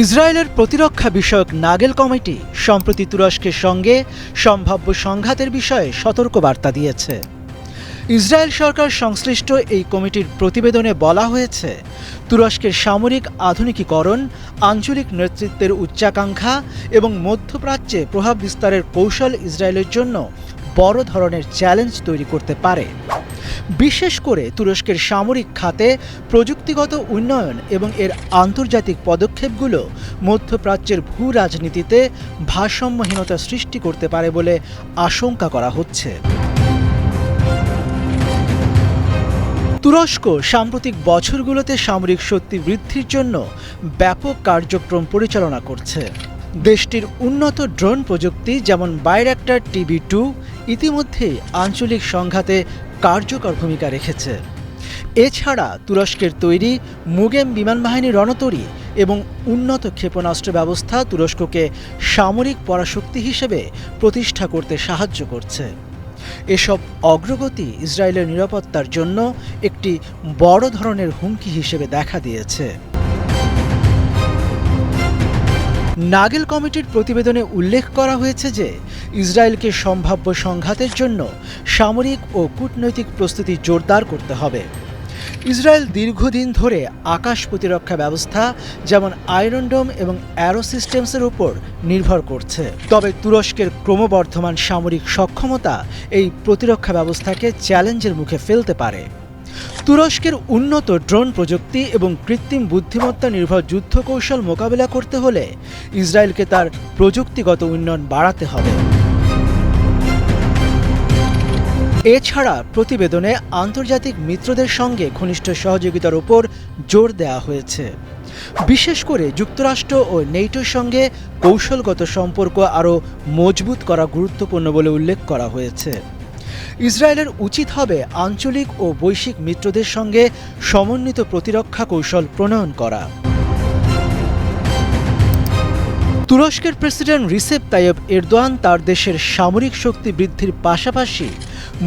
ইসরায়েলের প্রতিরক্ষা বিষয়ক নাগেল কমিটি, সম্প্রতি তুরস্কের সঙ্গে সম্ভাব্য সংঘাতের বিষয়ে সতর্কবার্তা দিয়েছে। ইসরায়েল সরকার সংশ্লিষ্ট এই কমিটির প্রতিবেদনে বলা হয়েছে, তুরস্কের সামরিক আধুনিকীকরণ, আঞ্চলিক নেতৃত্বের উচ্চাকাঙ্ক্ষা এবং মধ্যপ্রাচ্যে প্রভাব বিস্তারের কৌশল ইসরায়েলের জন্য বড় ধরনের চ্যালেঞ্জ তৈরি করতে পারে। বিশেষ করে তুরস্কের সামরিক খাতে প্রযুক্তিগত উন্নয়ন এবং এর আন্তর্জাতিক পদক্ষেপগুলো মধ্যপ্রাচ্যের ভূ রাজনীতিতে ভারসাম্যহীনতা সৃষ্টি করতে পারে বলে আশঙ্কা করা হচ্ছে। তুরস্ক সাম্প্রতিক বছরগুলোতে সামরিক শক্তি বৃদ্ধির জন্য ব্যাপক কার্যক্রম পরিচালনা করছে। দেশটির উন্নত ড্রোন প্রযুক্তি যেমন বাইরাক্টার টিভি টু ইতিমধ্যেই আঞ্চলিক সংঘাতে কার্যকর ভূমিকা রেখেছে। এছাড়া তুরস্কের তৈরি মুগেম বিমান বাহিনী রণতরী এবং উন্নত ক্ষেপণাস্ত্র ব্যবস্থা তুরস্ককে সামরিক পরাশক্তি হিসেবে প্রতিষ্ঠা করতে সাহায্য করছে। এসব অগ্রগতি ইসরায়েলের নিরাপত্তার জন্য একটি বড় ধরনের হুমকি হিসেবে দেখা দিয়েছে। নাগেল কমিটির প্রতিবেদনে উল্লেখ করা হয়েছে যে, ইসরায়েলকে সম্ভাব্য সংঘাতের জন্য সামরিক ও কূটনৈতিক প্রস্তুতি জোরদার করতে হবে। ইসরায়েল দীর্ঘদিন ধরে আকাশ প্রতিরক্ষা ব্যবস্থা, যেমন আয়রনডোম এবং অ্যারো সিস্টেমসের উপর নির্ভর করছে। তবে তুরস্কের ক্রমবর্ধমান সামরিক সক্ষমতা এই প্রতিরক্ষা ব্যবস্থাকে চ্যালেঞ্জের মুখে ফেলতে পারে। তুরস্কের উন্নত ড্রোন প্রযুক্তি এবং কৃত্রিম বুদ্ধিমত্তা নির্ভর যুদ্ধ কৌশল মোকাবিলা করতে হলে ইসরায়েলকে তার প্রযুক্তিগত উন্নয়ন বাড়াতে হবে। এছাড়া প্রতিবেদনে আন্তর্জাতিক মিত্রদের সঙ্গে ঘনিষ্ঠ সহযোগিতার উপর জোর দেওয়া হয়েছে। বিশেষ করে যুক্তরাষ্ট্র ও নেইটোর সঙ্গে কৌশলগত সম্পর্ক আরও মজবুত করা গুরুত্বপূর্ণ বলে উল্লেখ করা হয়েছে। ইসরায়েলের উচিত হবে আঞ্চলিক ও বৈশ্বিক মিত্রদের সঙ্গে সমন্বিত প্রতিরক্ষা কৌশল প্রণয়ন করা। তুরস্কের প্রেসিডেন্ট রিসেপ তাইয়েব এরদোয়ান তার দেশের সামরিক শক্তি বৃদ্ধির পাশাপাশি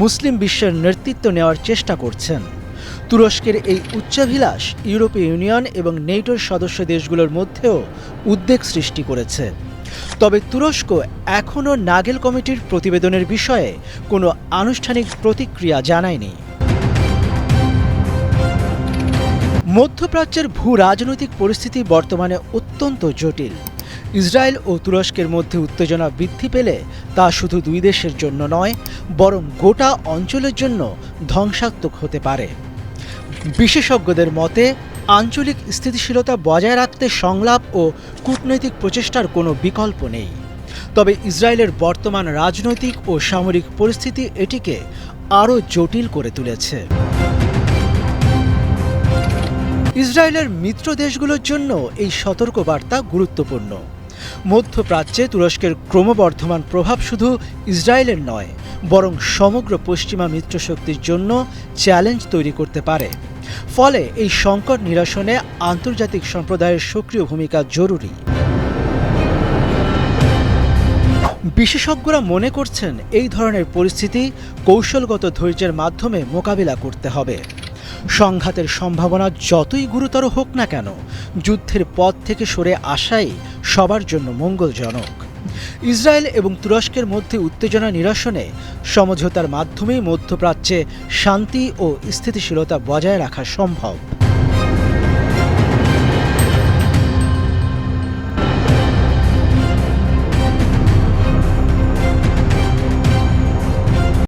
মুসলিম বিশ্বের নেতৃত্ব নেওয়ার চেষ্টা করছেন। তুরস্কের এই উচ্চাভিলাষ ইউরোপীয় ইউনিয়ন এবং নেটোর সদস্য দেশগুলোর মধ্যেও উদ্বেগ সৃষ্টি করেছে। তবে তুরস্ক এখনও নাগেল কমিটির প্রতিবেদনের বিষয়ে কোনো আনুষ্ঠানিক প্রতিক্রিয়া জানায়নি। মধ্যপ্রাচ্যের ভূ রাজনৈতিক পরিস্থিতি বর্তমানে অত্যন্ত জটিল। ইসরায়েল ও তুরস্কের মধ্যে উত্তেজনা বৃদ্ধি পেলে তা শুধু দুই দেশের জন্য নয়, বরং গোটা অঞ্চলের জন্য ধ্বংসাত্মক হতে পারে। বিশেষজ্ঞদের মতে আঞ্চলিক স্থিতিশীলতা বজায় রাখতে সংলাপ ও কূটনৈতিক প্রচেষ্টার কোনো বিকল্প নেই। তবে ইসরায়েলের বর্তমান রাজনৈতিক ও সামরিক পরিস্থিতি এটিকে আরও জটিল করে তুলেছে। ইসরায়েলের মিত্র দেশগুলোর জন্য এই সতর্কবার্তা গুরুত্বপূর্ণ। মধ্যপ্রাচ্যে তুরস্কের ক্রমবর্ধমান প্রভাব শুধু ইসরায়েলের নয়, বরং সমগ্র পশ্চিমা মিত্রশক্তির জন্য চ্যালেঞ্জ তৈরি করতে পারে। ফলে এই সংকট নিরসনে আন্তর্জাতিক সম্প্রদায়ের সক্রিয় ভূমিকা জরুরি। বিশেষজ্ঞরা মনে করছেন এই ধরনের পরিস্থিতি কৌশলগত ধৈর্যের মাধ্যমে মোকাবিলা করতে হবে। সংঘাতের সম্ভাবনা যতই গুরুতর হোক না কেন, যুদ্ধের পথ থেকে সরে আসাই সবার জন্য মঙ্গলজনক। ইসরায়েল এবং তুরস্কের মধ্যে উত্তেজনা নিরসনে সমঝোতার মাধ্যমেই মধ্যপ্রাচ্যে শান্তি ও স্থিতিশীলতা বজায় রাখা সম্ভব।